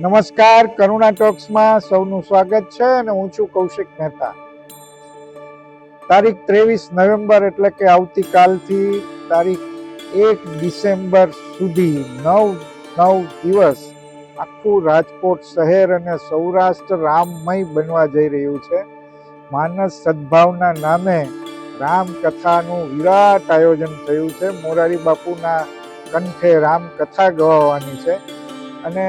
નમસ્કાર, કરુણા ટોક્સમાં સૌનું સ્વાગત છે અને હું છું કૌશિક મહેતા. તારીખ ત્રેવીસ નવેમ્બર એટલે કે આવતીકાલથી તારીખ એક ડિસેમ્બર સુધી નવ નવ દિવસ આખું રાજકોટ શહેર અને સૌરાષ્ટ્ર રામમય બનવા જઈ રહ્યું છે. માનસ સદભાવના નામે રામકથાનું વિરાટ આયોજન થયું છે. મોરારી બાપુના કંઠે રામકથા ગવાવાની છે. અને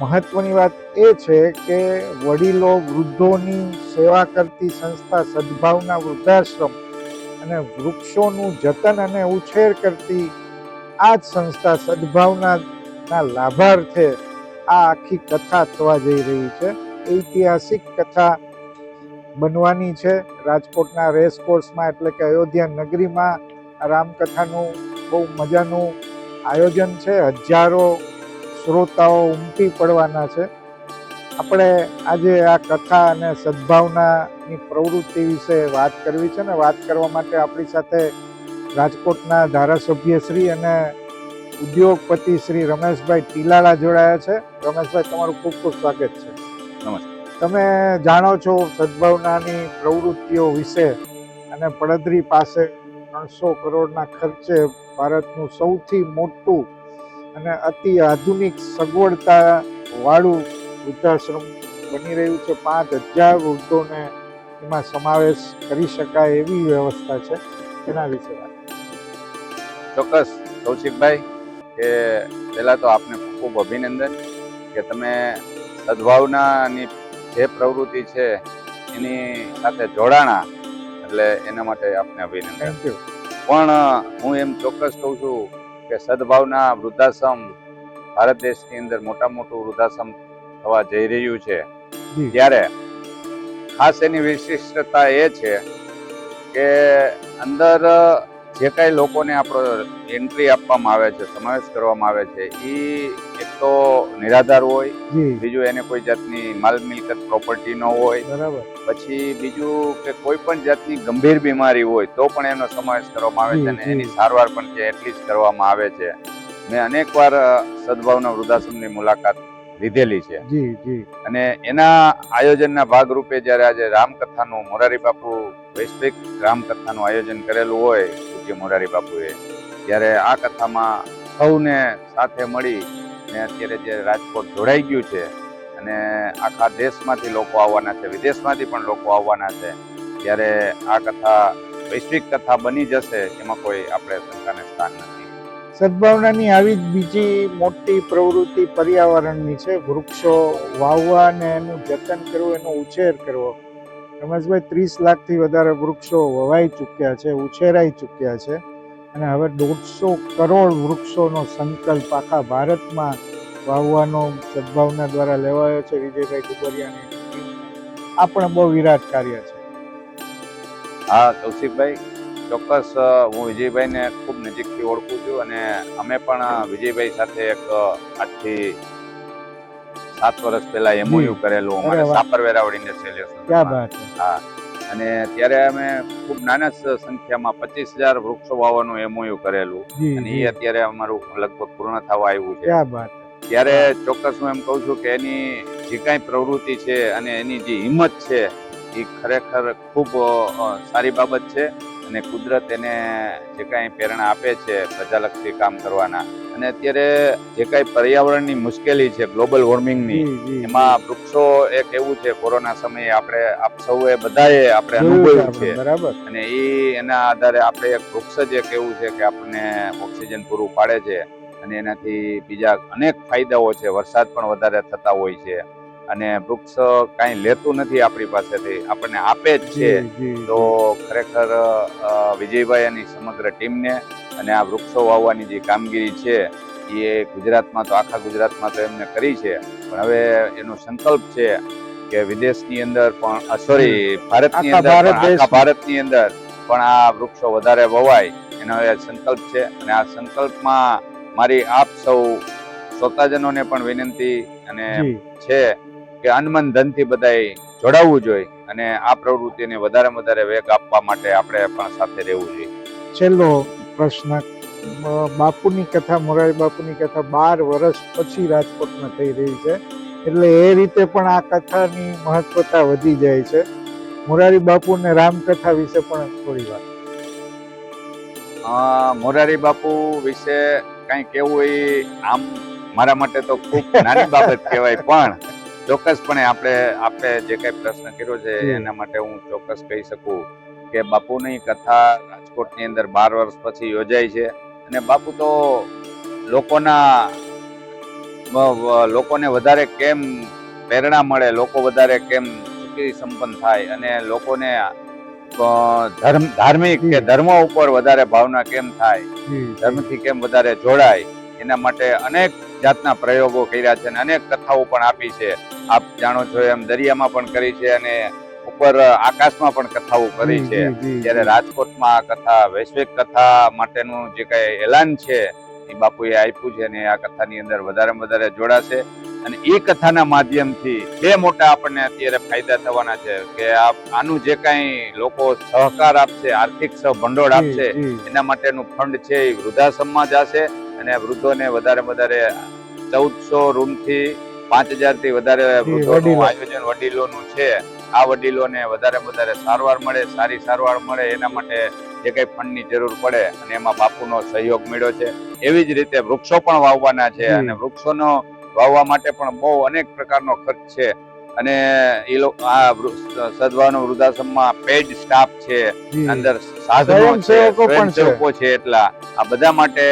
મહત્વની વાત એ છે કે વડીલો વૃદ્ધોની સેવા કરતી સંસ્થા સદભાવના વૃદ્ધાશ્રમ અને વૃક્ષોનું જતન અને ઉછેર કરતી આ જ સંસ્થા સદભાવનાના લાભાર્થે આ આખી કથા થવા જઈ રહી છે. ઐતિહાસિક કથા બનવાની છે. રાજકોટના રેસ કોર્સમાં એટલે કે અયોધ્યા નગરીમાં રામકથાનું બહુ મજાનું આયોજન છે. હજારો શ્રોતાઓ ઉમટી પડવાના છે. આપણે આજે આ કથા અને સદભાવનાની પ્રવૃત્તિ વિશે વાત કરવી છે ને વાત કરવા માટે આપણી સાથે રાજકોટના ધારાસભ્ય શ્રી અને ઉદ્યોગપતિ શ્રી રમેશભાઈ ટીલાળા જોડાયા છે. રમેશભાઈ તમારું ખૂબ ખૂબ સ્વાગત છે. નમસ્કાર. તમે જાણો છો સદભાવનાની પ્રવૃત્તિઓ વિશે અને પડદરી પાસે ત્રણસો કરોડના ખર્ચે ભારતનું સૌથી મોટું અને અતિ આધુનિક સગવડતા વાળું વૃદ્ધાશ્રમ બની રહ્યું છે. પાંચ હજાર વૃદ્ધોને એમાં સમાવેશ કરી શકાય એવી વ્યવસ્થા છે. એના વિશે વાત ચોક્કસ. કૌશિકભાઈ કે પહેલા તો આપને ખૂબ અભિનંદન કે તમે સદભાવનાની જે પ્રવૃત્તિ છે એની સાથે જોડાણા એટલે એના માટે આપને અભિનંદન. પણ હું એમ ચોક્કસ કહું છું કે સદભાવના વૃદ્ધાશ્રમ ભારત દેશની અંદર મોટા મોટું વૃદ્ધાશ્રમ થવા જઈ રહ્યું છે. ત્યારે ખાસ એની વિશિષ્ટતા એ છે કે અંદર જે કાંઈ લોકોને આપણો એન્ટ્રી આપવામાં આવે છે સમાવેશ કરવામાં આવે છે એ એક તો નિરાધાર હોય બીજું એને કોઈ જાતની માલ મિલકત પ્રોપર્ટી ન હોય બરાબર. પછી બીજું કે કોઈ પણ જાતની ગંભીર બીમારી હોય તો પણ એનો સમાવેશ કરવામાં આવે છે અને. એની સારવાર પણ છે એટલી જ કરવામાં આવે છે. મેં અનેકવાર અ, સદભાવના વૃદ્ધાશ્રમની મુલાકાત લીધેલી છે. જી જી. અને એના આયોજનના ભાગરૂપે જ્યારે આજે રામકથાનું મોરારી બાપુ વૈશ્વિક રામકથાનું આયોજન કરેલું હોય પૂજ્ય મોરારી બાપુએ. ત્યારે આ કથામાં સૌને સાથે મળી ને અત્યારે જે રાજકોટ જોડાઈ ગયું છે અને આખા દેશમાંથી લોકો આવવાના છે, વિદેશમાંથી પણ લોકો આવવાના છે, ત્યારે આ કથા વૈશ્વિક કથા બની જશે એમાં કોઈ આપણે શંકાને સ્થાન નથી. સદભાવનાની આવી જ બીજી મોટી પ્રવૃત્તિ પર્યાવરણની છે. વૃક્ષો વાવવા અને એનું જતન કરવું, એનો ઉછેર કરવો. રમેશભાઈ, ત્રીસ લાખથી વધારે વૃક્ષો વવાઈ ચૂક્યા છે, ઉછેરાઈ ચૂક્યા છે અને હવે દોઢસો કરોડ વૃક્ષોનો સંકલ્પ આખા ભારતમાં વાવવાનો સદભાવના દ્વારા લેવાયો છે. વિજયભાઈ કુબરિયાની આ પણ બહુ વિરાટ કાર્ય છે. હા, કૌશિકભાઈ, ચોક્કસ હું વિજયભાઈને ખૂબ નજીકથી ઓળખું છું અને અમે પણ વિજયભાઈ સાથે એક આજથી સાત વર્ષ પહેલા એમઓયુ કરેલું અમારે. સાપર વેરાવળ ક્યાં બાત હા. અને ત્યારે અમે ખૂબ નાના સંખ્યામાં પચીસ હજાર વૃક્ષો વાવવાનું એમઓયુ કરેલું. અને એ અત્યારે અમારું લગભગ પૂર્ણ થવા આવ્યું છે. ક્યાં ત્યારે ચોક્કસ હું એમ કહું છું કે એની જે કાંઈ પ્રવૃત્તિ છે અને એની જે હિંમત છે એ ખરેખર ખૂબ સારી બાબત છે. અને કુદરત એને જે કાંઈ પ્રેરણા આપે છે પ્રજાલક્ષી કામ કરવાના. અને અત્યારે જે કાંઈ પર્યાવરણની મુશ્કેલી છે ગ્લોબલ વોર્મિંગની એમાં વૃક્ષો એક એવું છે કોરોના સમયે આપણે આપ સૌએ બધાએ આપણે અનુભવ્યું છે. બરાબર. અને એ એના આધારે આપણે એક વૃક્ષ જ એક એવું છે કે આપણને ઓક્સિજન પૂરું પાડે છે. અને એનાથી બીજા અનેક ફાયદાઓ છે વરસાદ પણ વધારે થતા હોય છે. અને વૃક્ષ કાંઈ લેતું નથી આપણી પાસેથી. આપણને આપે જ છે. તો ખરેખર વિજયભાઈ અને સમગ્ર ટીમને અને આ વૃક્ષો વાવવાની જે કામગીરી છે એ ગુજરાતમાં તો આખા ગુજરાતમાં તો એમને કરી છે. પણ હવે એનો સંકલ્પ છે કે વિદેશની અંદર પણ સોરી ભારતની અંદર આખા ભારતની અંદર પણ આ વૃક્ષો વધારે વવાય. એનો એ સંકલ્પ છે. અને આ સંકલ્પમાં મારી આપ સૌ શ્રોતાજનોને પણ વિનંતી અને છે કે અનમન ધનથી બધાએ જોડાવવું જોઈએ અને આ પ્રવૃત્તિને વધારે વધારે વેગ આપવા માટે આપણે પણ સાથે રહેવું જોઈએ. છેલ્લો પ્રશ્ન બાપુની કથા મોરારી બાપુની કથા બાર વર્ષ પછી રાજકોટમાં થઈ રહી છે. એટલે એ રીતે પણ આ કથાની મહત્વતા વધી જાય છે. મોરારી બાપુ અને રામકથા વિશે પણ થોડી વાત. મોરારી બાપુ વિશે કઈ કેવું એ આમ મારા માટે તો ખૂબ નાની બાબત કહેવાય પણ ચોક્કસપણે આપણે આપણે જે કંઈ પ્રશ્ન કર્યો છે એના માટે હું ચોક્કસ કહી શકું કે બાપુની કથા રાજકોટની અંદર બાર વર્ષ પછી યોજાય છે અને બાપુ તો લોકોના લોકોને વધારે કેમ પ્રેરણા મળે લોકો વધારે કેમ સુખી સંપન્ન થાય અને લોકોને ધર્મ ધાર્મિક કે. ધર્મ ઉપર વધારે ભાવના કેમ થાય ધર્મથી કેમ વધારે જોડાય એના માટે અનેક જાતના પ્રયોગો કર્યા છે અને અનેક કથાઓ પણ આપી છે. આપ જાણો છો એમ દરિયામાં પણ કરી છે અને ઉપર આકાશમાં પણ કથાઓ કરી છે. જ્યારે રાજકોટમાં આ કથા વૈશ્વિક કથા માટેનું જે કઈ એલાન છે એ બાપુએ આપ્યું છે અને આ કથાની અંદર વધારે વધારે જોડાશે. અને એ કથાના માધ્યમથી બે મોટા આપણને અત્યારે ફાયદા થવાના છે કે આપ આનું જે કાંઈ લોકો સહકાર આપશે આર્થિક સહભંડોળ આપશે એના માટેનું ફંડ છે એ વૃદ્ધાશ્રમમાં જશે. અને વૃદ્ધોને વધારે વધારે ચૌદસો રૂમથી પાંચ હજારથી વધારે વૃદ્ધોનું આયોજન વડીલોનું છે. આ વડીલોને વધારે વધારે સારવાર મળે સારી સારવાર મળે એના માટે જે કંઈ ફંડની જરૂર પડે અને એમાં બાપુનો સહયોગ મળ્યો છે. એવી જ રીતે વૃક્ષો પણ વાવવાના છે અને વૃક્ષોનો વાવવા માટે પણ બહુ અનેક પ્રકારનો ખર્ચ છે. અને એ લોકો આ સદવાનો વૃદ્ધાશ્રમમાં પેડ સ્ટાફ છે. અંદર સાધનો છે સ્વયંસેવકો છે. એટલા. આ બધા માટે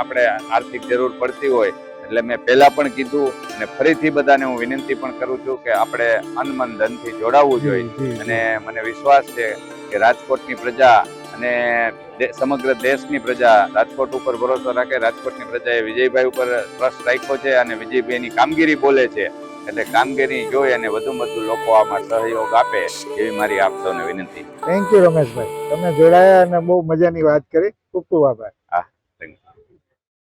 આપણે આર્થિક જરૂર પડતી હોય. એટલે મેં પહેલા પણ કીધું અને ફરીથી બધાને હું વિનંતી પણ કરું છું કે આપણે અન મન ધનથી જોડાવવું જોઈએ. અને મને વિશ્વાસ છે કે રાજકોટની પ્રજા અને સમગ્ર દેશની પ્રજા રાજકોટ ઉપર ભરોસો રાખે. રાજકોટની પ્રજાએ વિજયભાઈ ઉપર ટ્રસ્ટ રાખ્યો છે અને વિજયભાઈની કામગીરી બોલે છે. એટલે કામગીરી જોઈ અને વધુ વધુ લોકો આમાં સહયોગ આપે એવી મારી આપ સૌને વિનંતી. થેન્ક યુ રમેશભાઈ. તમે જોડાયા અને બહુ મજાની વાત કરી. ખૂબ ખૂબ આભાર.